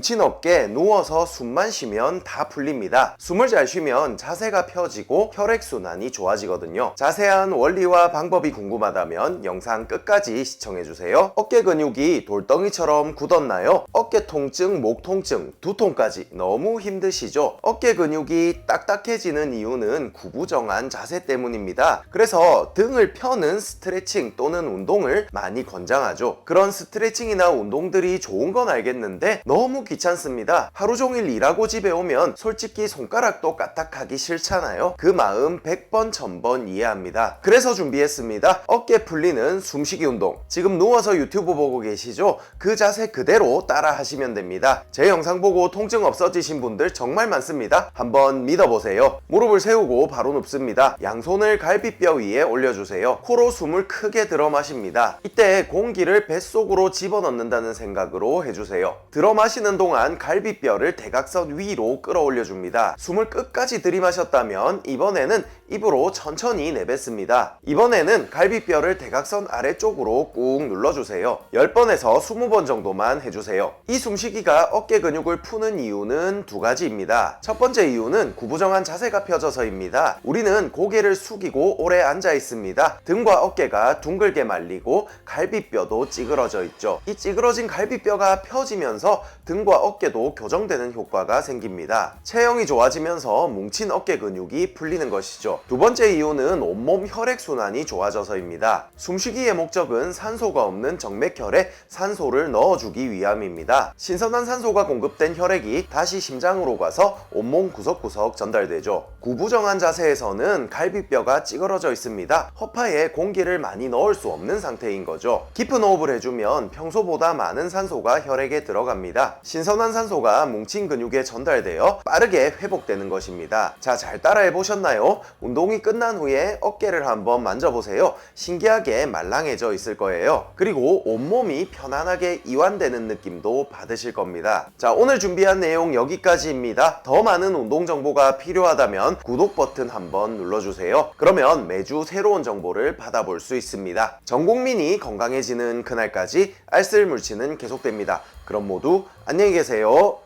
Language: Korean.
뭉친 어깨 누워서 숨만 쉬면 다 풀립니다. 숨을 잘 쉬면 자세가 펴지고 혈액순환이 좋아지거든요. 자세한 원리와 방법이 궁금하다면 영상 끝까지 시청해주세요. 어깨 근육이 돌덩이처럼 굳었나요? 어깨 통증, 목 통증, 두통까지 너무 힘드시죠? 어깨 근육이 딱딱해지는 이유는 구부정한 자세 때문입니다. 그래서 등을 펴는 스트레칭 또는 운동을 많이 권장하죠. 그런 스트레칭이나 운동들이 좋은 건 알겠는데 너무 귀찮습니다. 하루 종일 일하고 집에 오면 솔직히 손가락도 까딱하기 싫잖아요. 그 마음 100번, 1000번 이해합니다. 그래서 준비했습니다. 어깨 풀리는 숨쉬기 운동. 지금 누워서 유튜브 보고 계시죠? 그 자세 그대로 따라 하시면 됩니다. 제 영상 보고 통증 없어지신 분들 정말 많습니다. 한번 믿어보세요. 무릎을 세우고 바로 눕습니다. 양손을 갈비뼈 위에 올려주세요. 코로 숨을 크게 들어 마십니다. 이때 공기를 뱃속으로 집어넣는다는 생각으로 해주세요. 들어 마시는 동안 갈비뼈를 대각선 위로 끌어올려 줍니다. 숨을 끝까지 들이마셨다면 이번에는 입으로 천천히 내뱉습니다. 이번에는 갈비뼈를 대각선 아래쪽으로 꾹 눌러주세요. 10번에서 20번 정도만 해주세요. 이 숨쉬기가 어깨 근육을 푸는 이유는 두 가지입니다. 첫 번째 이유는 구부정한 자세가 펴져서입니다. 우리는 고개를 숙이고 오래 앉아 있습니다. 등과 어깨가 둥글게 말리고 갈비뼈도 찌그러져 있죠. 이 찌그러진 갈비뼈가 펴지면서 등과 어깨도 교정되는 효과가 생깁니다. 체형이 좋아지면서 뭉친 어깨 근육이 풀리는 것이죠. 두 번째 이유는 온몸 혈액순환이 좋아져서입니다. 숨쉬기의 목적은 산소가 없는 정맥혈에 산소를 넣어주기 위함입니다. 신선한 산소가 공급된 혈액이 다시 심장으로 가서 온몸 구석구석 전달되죠. 구부정한 자세에서는 갈비뼈가 찌그러져 있습니다. 허파에 공기를 많이 넣을 수 없는 상태인 거죠. 깊은 호흡을 해주면 평소보다 많은 산소가 혈액에 들어갑니다. 신선한 산소가 뭉친 근육에 전달되어 빠르게 회복되는 것입니다. 자, 잘 따라해 보셨나요? 운동이 끝난 후에 어깨를 한번 만져보세요. 신기하게 말랑해져 있을 거예요. 그리고 온몸이 편안하게 이완되는 느낌도 받으실 겁니다. 자, 오늘 준비한 내용 여기까지입니다. 더 많은 운동 정보가 필요하다면 구독 버튼 한번 눌러주세요. 그러면 매주 새로운 정보를 받아볼 수 있습니다. 전 국민이 건강해지는 그날까지 알쓸 물치는 계속됩니다. 그럼 모두 안녕히 계세요.